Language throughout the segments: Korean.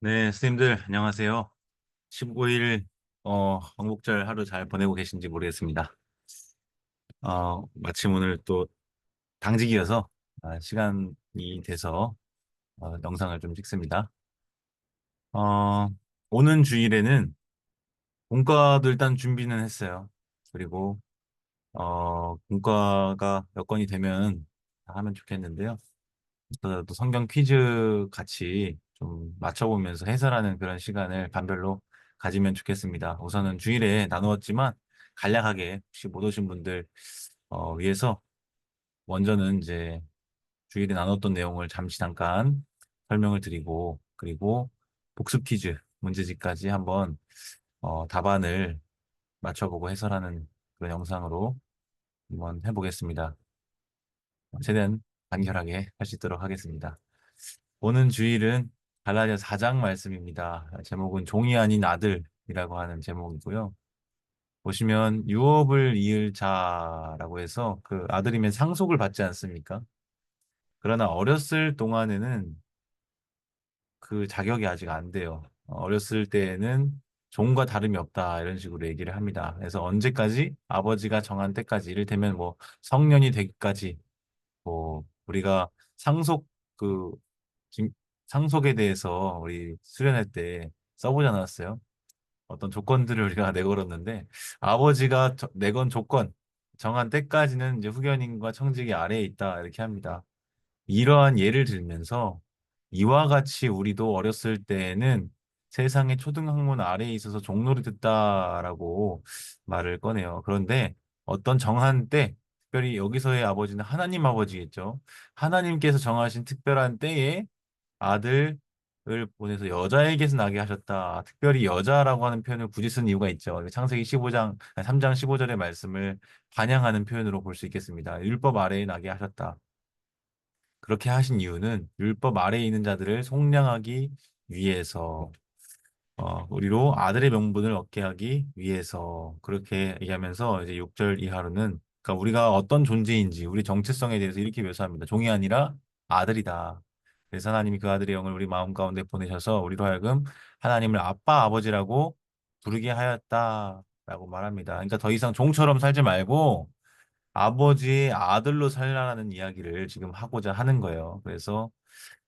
네, 스님들 안녕하세요. 15일 어, 광복절 하루 잘 보내고 계신지 모르겠습니다. 어, 마침 오늘 또 당직이어서 아, 시간이 돼서 어, 영상을 좀 찍습니다. 어, 오는 주일에는 공과도 일단 준비는 했어요. 그리고 어, 공과가 여건이 되면 다 하면 좋겠는데요. 또, 또 성경 퀴즈 같이 좀 맞춰보면서 해설하는 그런 시간을 반별로 가지면 좋겠습니다. 우선은 주일에 나누었지만 간략하게 혹시 못 오신 분들 어, 위해서 먼저는 이제 주일에 나눴던 내용을 잠시 잠깐 설명을 드리고 그리고 복습 퀴즈 문제집까지 한번 어, 답안을 맞춰보고 해설하는 그런 영상으로 한번 해보겠습니다. 최대한 간결하게 할 수 있도록 하겠습니다. 오는 주일은 갈라디아 4장 말씀입니다. 제목은 종이 아닌 아들이라고 하는 제목이고요. 보시면 유업을 이을 자라고 해서 그 아들이면 상속을 받지 않습니까? 그러나 어렸을 동안에는 그 자격이 아직 안 돼요. 어렸을 때에는 종과 다름이 없다 이런 식으로 얘기를 합니다. 그래서 언제까지 아버지가 정한 때까지 이를테면 뭐 성년이 되기까지 뭐 우리가 상속 그 김- 상속에 대해서 우리 수련회 때 써보지 않았어요? 어떤 조건들을 우리가 내걸었는데 아버지가 저- 내건 조건 정한 때까지는 이제 후견인과 청직이 아래에 있다 이렇게 합니다. 이러한 예를 들면서 이와 같이 우리도 어렸을 때에는 세상의 초등학문 아래에 있어서 종로를 듣다라고 말을 꺼내요. 그런데 어떤 정한 때, 특별히 여기서의 아버지는 하나님 아버지겠죠. 하나님께서 정하신 특별한 때에 아들을 보내서 여자에게서 나게 하셨다. 특별히 여자라고 하는 표현을 굳이 쓴 이유가 있죠. 창세기 15장, 3장 15절의 말씀을 반영하는 표현으로 볼 수 있겠습니다. 율법 아래에 나게 하셨다. 그렇게 하신 이유는 율법 아래에 있는 자들을 속량하기 위해서 어, 우리로 아들의 명분을 얻게 하기 위해서 그렇게 얘기하면서 이제 6절 이하로는 그러니까 우리가 어떤 존재인지 우리 정체성에 대해서 이렇게 묘사합니다. 종이 아니라 아들이다. 그래서 하나님이 그 아들의 영을 우리 마음 가운데 보내셔서 우리로 하여금 하나님을 아빠 아버지라고 부르게 하였다라고 말합니다. 그러니까 더 이상 종처럼 살지 말고 아버지의 아들로 살라는 이야기를 지금 하고자 하는 거예요. 그래서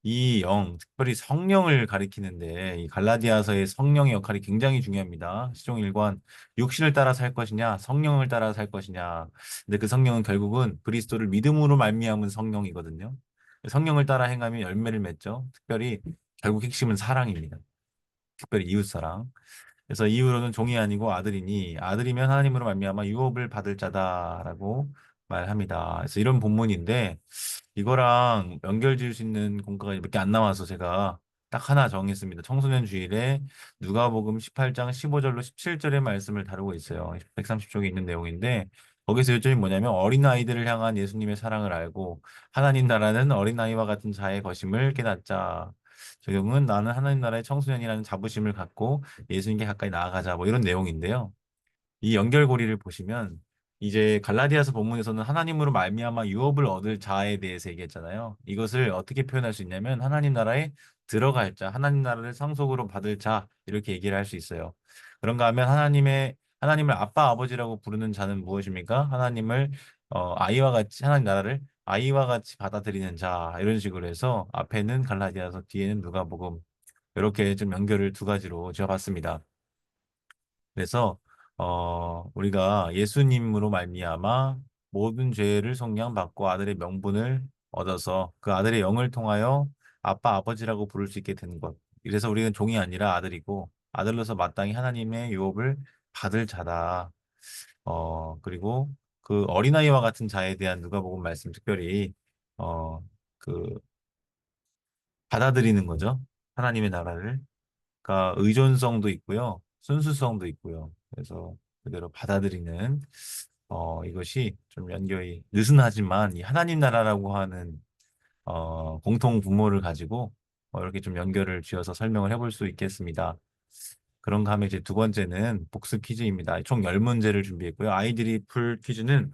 이 영, 특별히 성령을 가리키는데 이 갈라디아서의 성령의 역할이 굉장히 중요합니다. 시종 일관 육신을 따라 살 것이냐, 성령을 따라 살 것이냐. 근데 그 성령은 결국은 그리스도를 믿음으로 말미암은 성령이거든요. 성령을 따라 행하면 열매를 맺죠. 특별히 결국 핵심은 사랑입니다. 특별히 이웃 사랑. 그래서 이후로는 종이 아니고 아들이니 아들이면 하나님으로 말미암아 유업을 받을 자다라고 말합니다. 그래서 이런 본문인데 이거랑 연결 지을 수 있는 공과가 몇 개 안 남아서 제가 딱 하나 정했습니다. 청소년 주일에 누가복음 18장 15절로 17절의 말씀을 다루고 있어요. 130쪽에 있는 내용인데 거기서 요점이 뭐냐면 어린아이들을 향한 예수님의 사랑을 알고 하나님 나라는 어린아이와 같은 자의 것임을 깨닫자. 적용은 나는 하나님 나라의 청소년이라는 자부심을 갖고 예수님께 가까이 나아가자. 뭐 이런 내용인데요. 이 연결고리를 보시면 이제 갈라디아서 본문에서는 하나님으로 말미암아 유업을 얻을 자에 대해서 얘기했잖아요. 이것을 어떻게 표현할 수 있냐면 하나님 나라에 들어갈 자, 하나님 나라를 상속으로 받을 자 이렇게 얘기를 할 수 있어요. 그런가 하면 하나님의 하나님을 아빠 아버지라고 부르는 자는 무엇입니까? 하나님을 어, 아이와 같이 하나님 나라를 아이와 같이 받아들이는 자 이런 식으로 해서 앞에는 갈라디아서 뒤에는 누가복음 이렇게 좀 연결을 두 가지로 지어봤습니다. 그래서 어, 우리가 예수님으로 말미암아 모든 죄를 속량받고 아들의 명분을 얻어서 그 아들의 영을 통하여 아빠 아버지라고 부를 수 있게 된 것. 그래서 우리는 종이 아니라 아들이고 아들로서 마땅히 하나님의 유업을 받을 자다. 어, 그리고 그 어린아이와 같은 자에 대한 누가복음 말씀 특별히 어, 그 받아들이는 거죠. 하나님의 나라를. 그러니까 의존성도 있고요. 순수성도 있고요. 그래서 그대로 받아들이는 어, 이것이 좀 연결이 느슨하지만 이 하나님 나라라고 하는 어, 공통 분모를 가지고 어, 이렇게 좀 연결을 지어서 설명을 해볼 수 있겠습니다. 그런가 하면 이제 두 번째는 복습 퀴즈입니다. 총 10문제를 준비했고요. 아이들이 풀 퀴즈는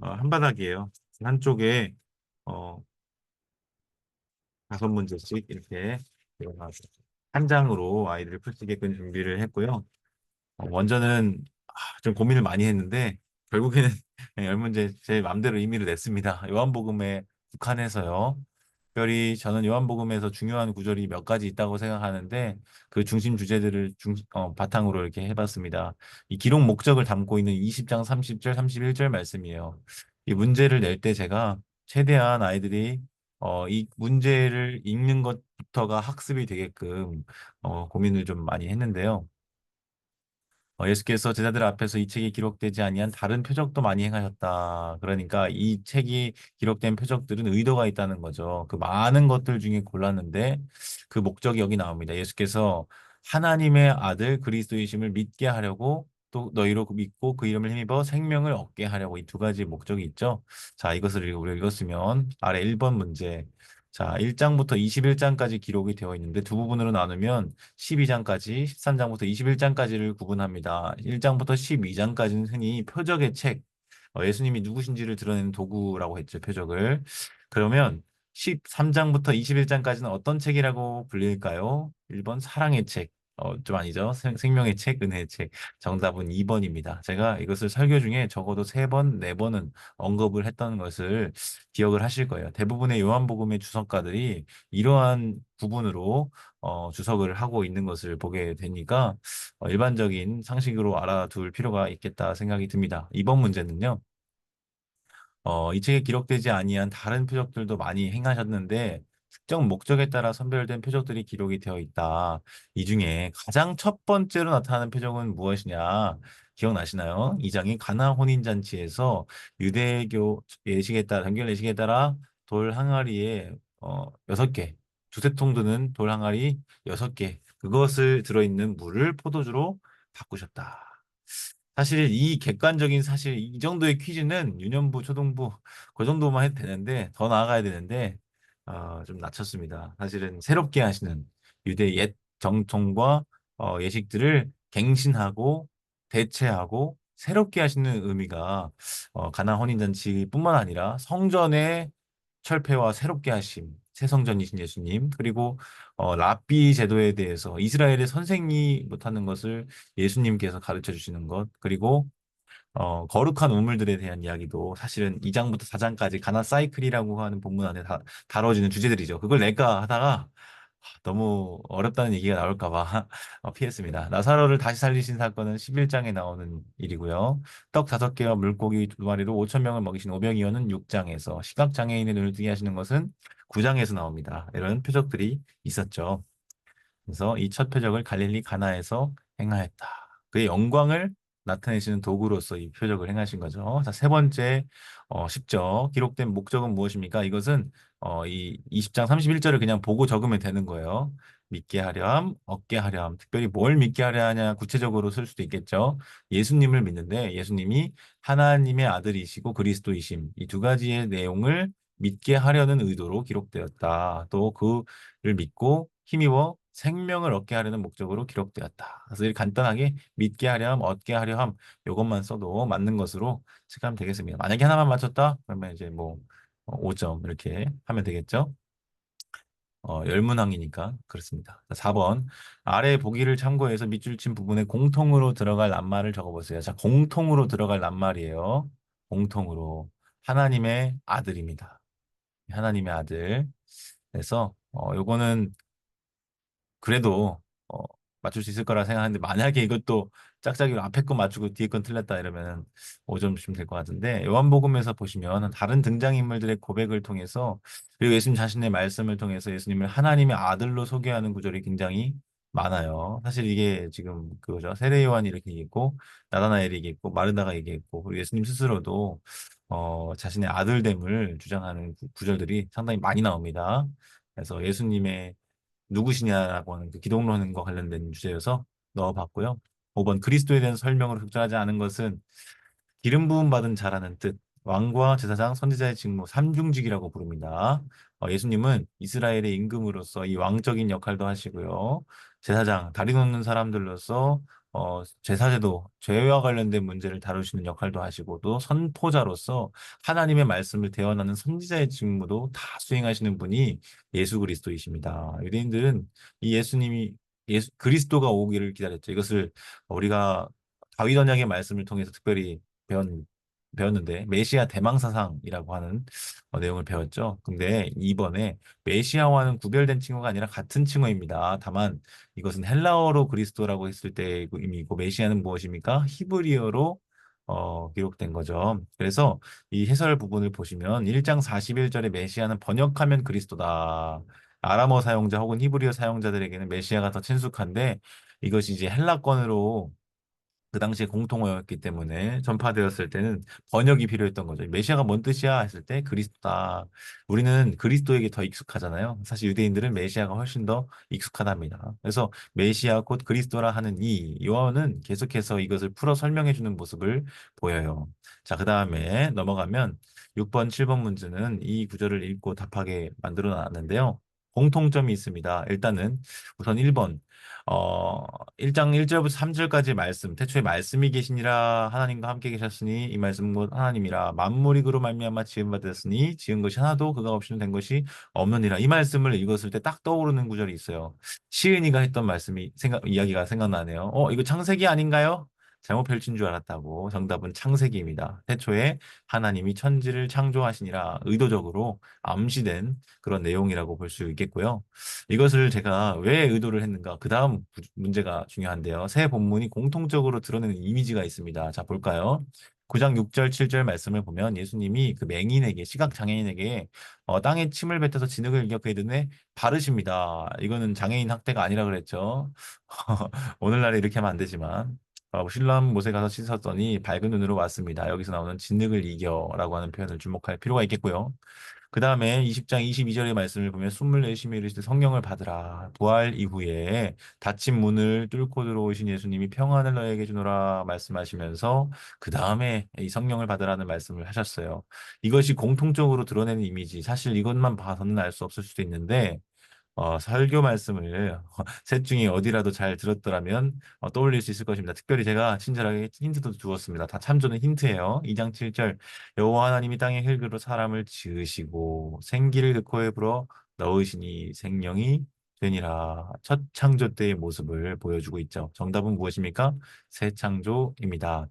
어, 한 바닥이에요. 한쪽에 어, 다섯 문제씩 이렇게. 한 장으로 아이들을 풀 수 있게끔 준비를 했고요. 어, 먼저는 아, 좀 고민을 많이 했는데 결국에는 열 문제 제 마음대로 임의로 냈습니다. 요한복음에 북한에서요. 특별히 저는 요한복음에서 중요한 구절이 몇 가지 있다고 생각하는데 그 중심 주제들을 중, 어, 바탕으로 이렇게 해봤습니다. 이 기록 목적을 담고 있는 20장 30절, 31절 말씀이에요. 이 문제를 낼 때 제가 최대한 아이들이 어, 이 문제를 읽는 것부터가 학습이 되게끔 어, 고민을 좀 많이 했는데요. 어, 예수께서 제자들 앞에서 이 책이 기록되지 아니한 다른 표적도 많이 행하셨다. 그러니까 이 책이 기록된 표적들은 의도가 있다는 거죠. 그 많은 것들 중에 골랐는데 그 목적이 여기 나옵니다. 예수께서 하나님의 아들 그리스도이심을 믿게 하려고 또 너희로 믿고 그 이름을 힘입어 생명을 얻게 하려고 이 두 가지 목적이 있죠. 자, 이것을 우리가 읽었으면 아래 1번 문제 자, 1장부터 21장까지 기록이 되어 있는데 두 부분으로 나누면 12장까지, 13장부터 21장까지를 구분합니다. 1장부터 12장까지는 흔히 표적의 책, 어, 예수님이 누구신지를 드러내는 도구라고 했죠, 표적을. 그러면 13장부터 21장까지는 어떤 책이라고 불릴까요? 1번 사랑의 책, 어, 좀 아니죠. 생, 생명의 책, 은혜의 책. 정답은 2번입니다. 제가 이것을 설교 중에 적어도 3번, 4번은 언급을 했던 것을 기억을 하실 거예요. 대부분의 요한복음의 주석가들이 이러한 부분으로 어, 주석을 하고 있는 것을 보게 되니까 어, 일반적인 상식으로 알아둘 필요가 있겠다 생각이 듭니다. 이번 문제는요. 어, 이 책에 기록되지 아니한 다른 표적들도 많이 행하셨는데 특정 목적에 따라 선별된 표적들이 기록이 되어 있다. 이 중에 가장 첫 번째로 나타나는 표적은 무엇이냐? 기억나시나요? 이 장이 가나 혼인잔치에서 유대교 예식에 따라 정결 예식에 따라 돌 항아리에 어, 여섯 개, 두세 통 드는 돌 항아리 여섯 개 그것을 들어있는 물을 포도주로 바꾸셨다. 사실 이 객관적인 사실 이 정도의 퀴즈는 유년부, 초등부 그 정도만 해도 되는데 더 나아가야 되는데 어, 좀 낮췄습니다. 사실은 새롭게 하시는 유대 옛 정통과 어, 예식들을 갱신하고 대체하고 새롭게 하시는 의미가 어, 가나 혼인잔치뿐만 아니라 성전의 철폐와 새롭게 하심, 새 성전이신 예수님, 그리고 어, 랍비 제도에 대해서 이스라엘의 선생이 못하는 것을 예수님께서 가르쳐 주시는 것, 그리고 어, 거룩한 우물들에 대한 이야기도 사실은 2장부터 4장까지 가나 사이클이라고 하는 본문 안에 다, 다뤄지는 주제들이죠. 그걸 낼까 하다가 너무 어렵다는 얘기가 나올까 봐 어, 피했습니다. 나사로를 다시 살리신 사건은 11장에 나오는 일이고요. 떡 다섯 개와 물고기 두 마리로 5천 명을 먹이신 오병이어는 6장에서 시각장애인의 눈을 뜨게 하시는 것은 9장에서 나옵니다. 이런 표적들이 있었죠. 그래서 이 첫 표적을 갈릴리 가나에서 행하였다. 그의 영광을 나타내시는 도구로서 이 표적을 행하신 거죠. 자, 세 번째, 어, 10절. 기록된 목적은 무엇입니까? 이것은, 어, 이 20장 31절을 그냥 보고 적으면 되는 거예요. 믿게 함, 얻게 함. 특별히 뭘 믿게 하려 하냐 구체적으로 쓸 수도 있겠죠. 예수님을 믿는데 예수님이 하나님의 아들이시고 그리스도이심. 이 두 가지의 내용을 믿게 하려는 의도로 기록되었다. 또 그를 믿고 힘입어 생명을 얻게 하려는 목적으로 기록되었다. 그래서 이렇게 간단하게 믿게 함, 얻게 함, 이것만 써도 맞는 것으로 체크하면 되겠습니다. 만약에 하나만 맞췄다? 그러면 이제 뭐 5점 어, 이렇게 하면 되겠죠? 어, 열문항이니까 그렇습니다. 4번 아래 보기를 참고해서 밑줄 친 부분에 공통으로 들어갈 낱말을 적어보세요. 자, 공통으로 들어갈 낱말이에요. 공통으로 하나님의 아들입니다. 하나님의 아들. 그래서 어, 요거는 그래도 어, 맞출 수 있을 거라 생각하는데 만약에 이것도 짝짝이로 앞에 거 맞추고 뒤에 건 틀렸다 이러면 5점 주시면 될 것 같은데 요한복음에서 보시면 다른 등장인물들의 고백을 통해서 그리고 예수님 자신의 말씀을 통해서 예수님을 하나님의 아들로 소개하는 구절이 굉장히 많아요. 사실 이게 지금 그거죠. 세례 요한이 이렇게 얘기했고 나다나엘이 얘기했고 마르다가 얘기했고 그리고 예수님 스스로도 어, 자신의 아들됨을 주장하는 구절들이 상당히 많이 나옵니다. 그래서 예수님의 누구시냐라고 하는 그 기독론과 관련된 주제여서 넣어봤고요. 5번 그리스도에 대한 설명으로 적절하지 않은 것은 기름 부음 받은 자라는 뜻, 왕과 제사장, 선지자의 직무, 삼중직이라고 부릅니다. 어, 예수님은 이스라엘의 임금으로서 이 왕적인 역할도 하시고요. 제사장, 다리 놓는 사람들로서 어, 제사제도, 죄와 관련된 문제를 다루시는 역할도 하시고 또 선포자로서 하나님의 말씀을 대언하는 선지자의 직무도 다 수행하시는 분이 예수 그리스도이십니다. 유대인들은 이 예수님이 예수, 그리스도가 오기를 기다렸죠. 이것을 우리가 다윗 언약의 말씀을 통해서 특별히 배운, 배웠는데 메시아 대망사상이라고 하는 어, 내용을 배웠죠. 근데 이번에 메시아와는 구별된 칭호가 아니라 같은 칭호입니다. 다만 이것은 헬라어로 그리스도라고 했을 때 의미이고 메시아는 무엇입니까? 히브리어로 어, 기록된 거죠. 그래서 이 해설 부분을 보시면 1장 41절에 메시아는 번역하면 그리스도다. 아람어 사용자 혹은 히브리어 사용자들에게는 메시아가 더 친숙한데 이것이 이제 헬라권으로 그 당시에 공통어였기 때문에 전파되었을 때는 번역이 필요했던 거죠. 메시아가 뭔 뜻이야 했을 때 그리스도다. 우리는 그리스도에게 더 익숙하잖아요. 사실 유대인들은 메시아가 훨씬 더 익숙하답니다. 그래서 메시아 곧 그리스도라 하는 이 요한은 계속해서 이것을 풀어 설명해 주는 모습을 보여요. 자, 그 다음에 넘어가면 6번, 7번 문제는 이 구절을 읽고 답하게 만들어 놨는데요. 공통점이 있습니다. 일단은 우선 1번 어, 1장 1절부터 3절까지 말씀, 태초에 말씀이 계시니라 하나님과 함께 계셨으니 이 말씀 곧 하나님이라 만물이 그로 말미암아 지은 바 되었으니 지은 것이 하나도 그가 없이는 된 것이 없느니라. 이 말씀을 읽었을 때 딱 떠오르는 구절이 있어요. 시은이가 했던 말씀이 생각 이야기가 생각나네요. 어, 이거 창세기 아닌가요? 잘못 펼친 줄 알았다고. 정답은 창세기입니다. 태초에 하나님이 천지를 창조하시니라 의도적으로 암시된 그런 내용이라고 볼 수 있겠고요. 이것을 제가 왜 의도를 했는가? 그 다음 문제가 중요한데요. 새 본문이 공통적으로 드러내는 이미지가 있습니다. 자, 볼까요? 9장 6절, 7절 말씀을 보면 예수님이 그 맹인에게, 시각장애인에게 어, 땅에 침을 뱉어서 진흙을 이겨 그의 눈에 바르십니다. 이거는 장애인 학대가 아니라 그랬죠. 오늘날에 이렇게 하면 안 되지만. 어, 신람 못에 가서 씻었더니 밝은 눈으로 왔습니다. 여기서 나오는 진흙을 이겨라고 하는 표현을 주목할 필요가 있겠고요. 그 다음에 20장 22절의 말씀을 보면 숨을 내쉬며 이르시되 성령을 받으라. 부활 이후에 닫힌 문을 뚫고 들어오신 예수님이 평안을 너에게 주노라 말씀하시면서 그 다음에 이 성령을 받으라는 말씀을 하셨어요. 이것이 공통적으로 드러내는 이미지. 사실 이것만 봐서는 알 수 없을 수도 있는데 어, 설교 말씀을 셋 중에 어디라도 잘 들었더라면 어, 떠올릴 수 있을 것입니다. 특별히 제가 친절하게 힌트도 주었습니다. 다 참조는 힌트예요. 2장 7절 여호와 하나님이 땅의 흙으로 사람을 지으시고 생기를 그 코에 불어 넣으시니 생명이 되니라. 첫 창조 때의 모습을 보여주고 있죠. 정답은 무엇입니까? 새 창조입니다.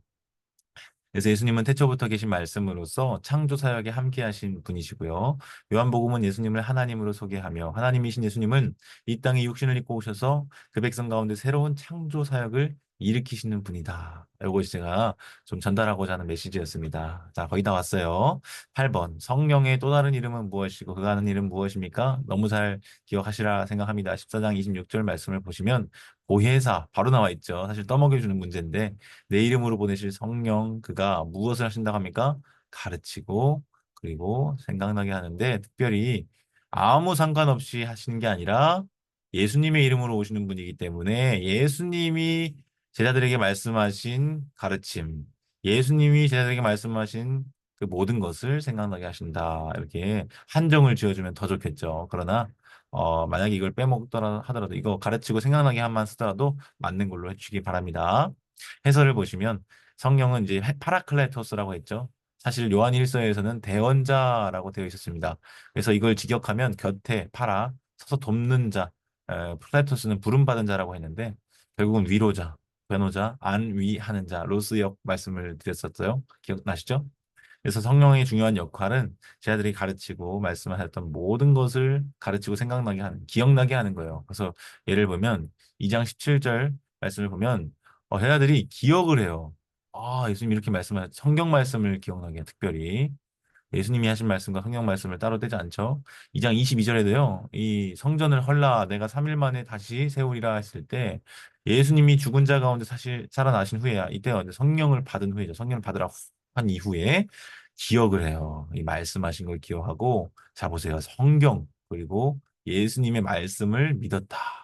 그래서 예수님은 태초부터 계신 말씀으로서 창조 사역에 함께 하신 분이시고요. 요한복음은 예수님을 하나님으로 소개하며 하나님이신 예수님은 이 땅에 육신을 입고 오셔서 그 백성 가운데 새로운 창조 사역을 일으키시는 분이다. 이것이 제가 좀 전달하고자 하는 메시지였습니다. 자, 거의 다 왔어요. 8번. 성령의 또 다른 이름은 무엇이고 그가 하는 일은 무엇입니까? 너무 잘 기억하시라 생각합니다. 14장 26절 말씀을 보시면 고해사 바로 나와 있죠. 사실 떠먹여 주는 문제인데 내 이름으로 보내실 성령 그가 무엇을 하신다고 합니까? 가르치고 그리고 생각나게 하는데 특별히 아무 상관없이 하시는 게 아니라 예수님의 이름으로 오시는 분이기 때문에 예수님이 제자들에게 말씀하신 가르침, 예수님이 제자들에게 말씀하신 그 모든 것을 생각나게 하신다. 이렇게 한정을 지어주면 더 좋겠죠. 그러나 어, 만약에 이걸 빼먹더라 하더라도 이거 가르치고 생각나게 한만 쓰더라도 맞는 걸로 해주시기 바랍니다. 해설을 보시면 성령은 이제 파라클레토스라고 했죠. 사실 요한 1서에서는 대원자라고 되어 있었습니다. 그래서 이걸 직역하면 곁에 파라 서서 돕는 자, 에, 플레토스는 부름받은 자라고 했는데 결국은 위로자, 변호자, 안위하는 자, 로스 역 말씀을 드렸었어요. 기억나시죠? 그래서 성령의 중요한 역할은 제자들이 가르치고 말씀하셨던 모든 것을 가르치고 생각나게 하는, 기억나게 하는 거예요. 그래서 예를 보면 2장 17절 말씀을 보면 어, 제자들이 기억을 해요. 아, 예수님 이렇게 말씀하 성경 말씀을 기억나게 해, 특별히. 예수님이 하신 말씀과 성경 말씀을 따로 떼지 않죠. 2장 22절에도요. 이 성전을 헐라 내가 3일 만에 다시 세우리라 했을 때 예수님이 죽은 자 가운데 사실 살아나신 후에야 이때 성령을 받은 후에죠. 성령을 받으라 한 이후에 기억을 해요. 이 말씀하신 걸 기억하고 자 보세요. 성경 그리고 예수님의 말씀을 믿었다.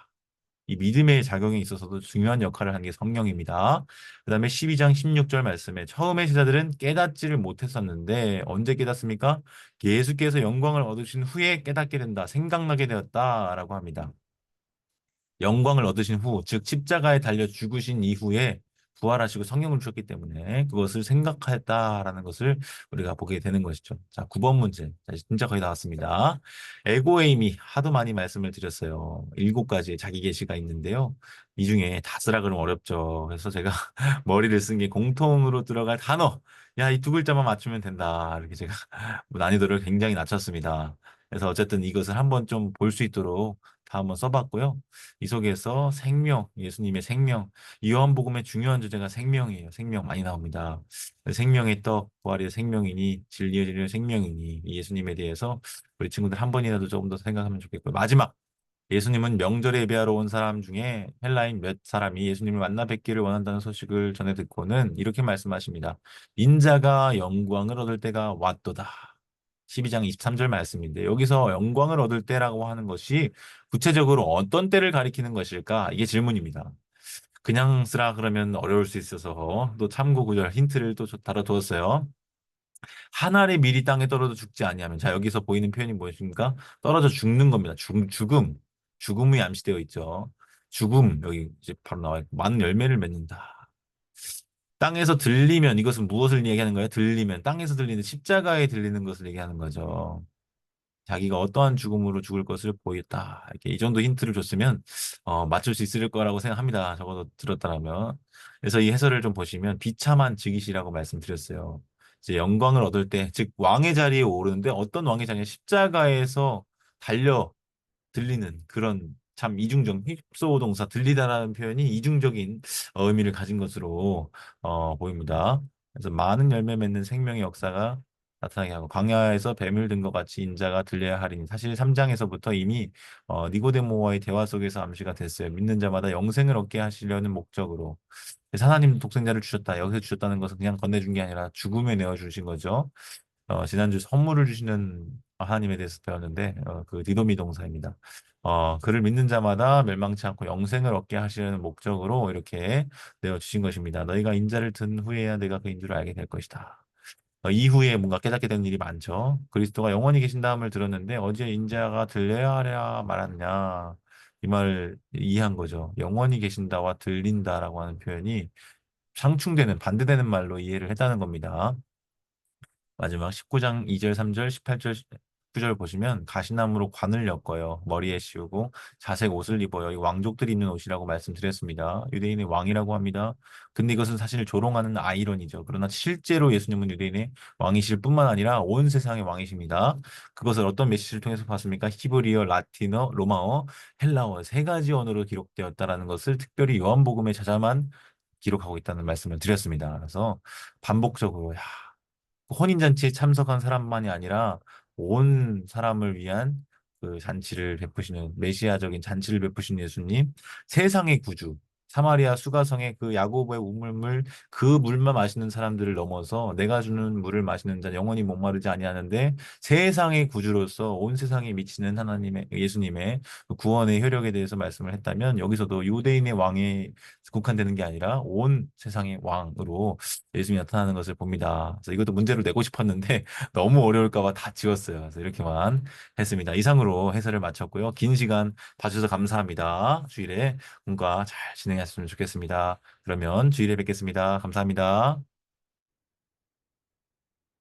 이 믿음의 작용에 있어서도 중요한 역할을 하는 게 성령입니다. 그 다음에 12장 16절 말씀에 처음에 제자들은 깨닫지를 못했었는데 언제 깨닫습니까? 예수께서 영광을 얻으신 후에 깨닫게 된다. 생각나게 되었다라고 합니다. 영광을 얻으신 후, 즉 십자가에 달려 죽으신 이후에 부활하시고 성령을 주셨기 때문에 그것을 생각했다라는 것을 우리가 보게 되는 것이죠. 자, 9번 문제. 자, 진짜 거의 나왔습니다. 에고에임이 하도 많이 말씀을 드렸어요. 일곱 가지의 자기 계시가 있는데요. 이 중에 다 쓰라 그러면 어렵죠. 그래서 제가 머리를 쓴 게 공통으로 들어갈 단어. 야, 이 두 글자만 맞추면 된다. 이렇게 제가 난이도를 굉장히 낮췄습니다. 그래서 어쨌든 이것을 한번 좀 볼 수 있도록 다 한번 써봤고요. 이 속에서 생명, 예수님의 생명, 요한복음의 중요한 주제가 생명이에요. 생명 많이 나옵니다. 생명의 떡, 부활의 생명이니, 진리의 생명이니, 이 예수님에 대해서 우리 친구들 한 번이라도 조금 더 생각하면 좋겠고요. 마지막, 예수님은 명절에 예배하러 온 사람 중에 헬라인 몇 사람이 예수님을 만나 뵙기를 원한다는 소식을 전해 듣고는 이렇게 말씀하십니다. 인자가 영광을 얻을 때가 왔도다. 12장 23절 말씀인데 여기서 영광을 얻을 때라고 하는 것이 구체적으로 어떤 때를 가리키는 것일까? 이게 질문입니다. 그냥 쓰라 그러면 어려울 수 있어서 또 참고 구절 힌트를 또 달아두었어요. 한 알이 미리 땅에 떨어져 죽지 아니하면 자 여기서 보이는 표현이 무엇입니까? 떨어져 죽는 겁니다. 죽, 죽음. 죽음이 암시되어 있죠. 죽음 여기 이제 바로 나와 있고 많은 열매를 맺는다. 땅에서 들리면 이것은 무엇을 얘기하는 거예요? 들리면 땅에서 들리는 십자가에 들리는 것을 얘기하는 거죠. 자기가 어떠한 죽음으로 죽을 것을 보였다. 이렇게 이 정도 힌트를 줬으면 어, 맞출 수 있을 거라고 생각합니다. 적어도 들었다라면. 그래서 이 해설을 좀 보시면 비참한 즉이시라고 말씀드렸어요. 이제 영광을 얻을 때, 즉 왕의 자리에 오르는데 어떤 왕의 자리냐 십자가에서 달려 들리는 그런 참 이중적 휩소 동사 들리다라는 표현이 이중적인 어, 의미를 가진 것으로 어, 보입니다. 그래서 많은 열매 맺는 생명의 역사가 나타나게 하고 광야에서 뱀을 든 것 같이 인자가 들려야 하리니 사실 3장에서부터 이미 어, 니고데모와의 대화 속에서 암시가 됐어요. 믿는 자마다 영생을 얻게 하시려는 목적으로 하나님 독생자를 주셨다. 여기서 주셨다는 것은 그냥 건네준 게 아니라 죽음에 내어 주신 거죠. 어, 지난주 선물을 주시는 하나님에 대해서 배웠는데 어, 그 디도미 동사입니다. 어, 그를 믿는 자마다 멸망치 않고 영생을 얻게 하시려는 목적으로 이렇게 내어 주신 것입니다. 너희가 인자를 든 후에야 내가 그 인줄을 알게 될 것이다. 어, 이후에 뭔가 깨닫게 되는 일이 많죠. 그리스도가 영원히 계신다음을 들었는데 어제 인자가 들려야 하랴 말았냐 이 말을 이해한 거죠. 영원히 계신다와 들린다라고 하는 표현이 상충되는 반대되는 말로 이해를 했다는 겁니다. 마지막 19장 2절, 3절, 18절, 19절 보시면 가시나무로 관을 엮어요. 머리에 씌우고 자색 옷을 입어요. 이 왕족들이 입는 옷이라고 말씀드렸습니다. 유대인의 왕이라고 합니다. 근데 이것은 사실 조롱하는 아이러니죠. 그러나 실제로 예수님은 유대인의 왕이실 뿐만 아니라 온 세상의 왕이십니다. 그것을 어떤 메시지를 통해서 봤습니까? 히브리어, 라틴어, 로마어, 헬라어 세 가지 언어로 기록되었다라는 것을 특별히 요한복음에 찾아만 기록하고 있다는 말씀을 드렸습니다. 그래서 반복적으로 야, 혼인잔치에 참석한 사람만이 아니라 온 사람을 위한 그 잔치를 베푸시는 메시아적인 잔치를 베푸신 예수님, 세상의 구주, 사마리아 수가성의 그 야고보의 우물물 그 물만 마시는 사람들을 넘어서 내가 주는 물을 마시는 자 영원히 목마르지 아니하는데 세상의 구주로서 온 세상에 미치는 하나님의 예수님의 그 구원의 효력에 대해서 말씀을 했다면 여기서도 유대인의 왕에 국한되는 게 아니라 온 세상의 왕으로 예수님이 나타나는 것을 봅니다. 그래서 이것도 문제를 내고 싶었는데 너무 어려울까 봐 다 지웠어요. 그래서 이렇게만 했습니다. 이상으로 해설을 마쳤고요. 긴 시간 봐주셔서 감사합니다. 주일에 공과 잘 진행 하셨으면 좋겠습니다. 그러면 주일에 뵙겠습니다. 감사합니다.